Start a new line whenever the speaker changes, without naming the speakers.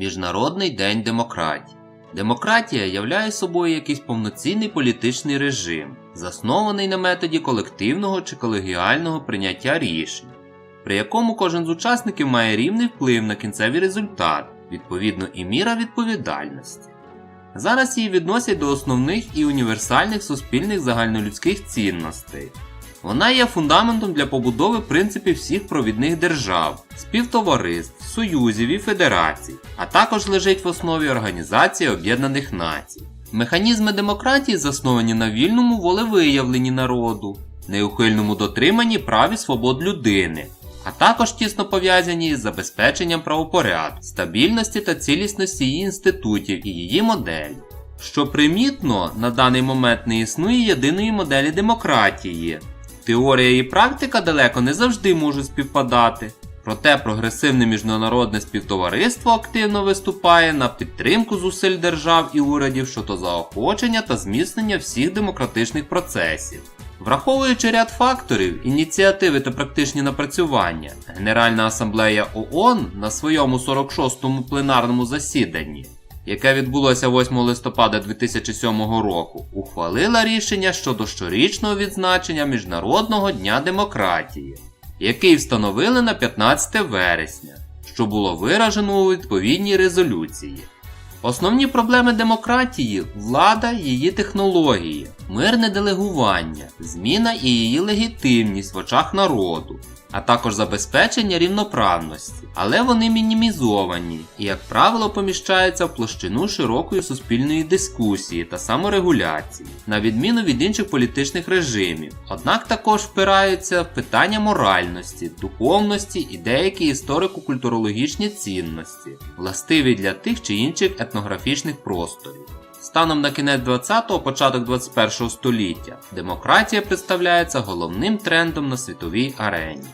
Міжнародний день демократії. Демократія являє собою якийсь повноцінний політичний режим, заснований на методі колективного чи колегіального прийняття рішень, при якому кожен з учасників має рівний вплив на кінцевий результат, відповідно і міра відповідальності. Зараз її відносять до основних і універсальних суспільних загальнолюдських цінностей. Вона є фундаментом для побудови принципів всіх провідних держав, співтовариств, союзів і федерацій, а також лежить в основі Організації Об'єднаних Націй. Механізми демократії засновані на вільному волевиявленні народу, неухильному дотриманні прав і свобод людини, а також тісно пов'язані із забезпеченням правопорядку, стабільності та цілісності її інститутів і її моделі. Що примітно, на даний момент не існує єдиної моделі демократії. Теорія і практика далеко не завжди можуть співпадати. Проте прогресивне міжнародне співтовариство активно виступає на підтримку зусиль держав і урядів щодо заохочення та зміцнення всіх демократичних процесів. Враховуючи ряд факторів, ініціативи та практичні напрацювання, Генеральна асамблея ООН на своєму 46-му пленарному засіданні, яке відбулося 8 листопада 2007 року, ухвалила рішення щодо щорічного відзначення Міжнародного дня демократії, який встановили на 15 вересня, що було виражено у відповідній резолюції. Основні проблеми демократії влада, її технології, мирне делегування, зміна і її легітимність в очах народу, а також забезпечення рівноправності, але вони мінімізовані і, як правило, поміщаються в площину широкої суспільної дискусії та саморегуляції, на відміну від інших політичних режимів, однак також впираються в питання моральності, духовності і деякі історико-культурологічні цінності, властиві для тих чи інших етнографічних просторів. Станом на кінець 20-го, початок 21-го століття демократія представляється головним трендом на світовій арені.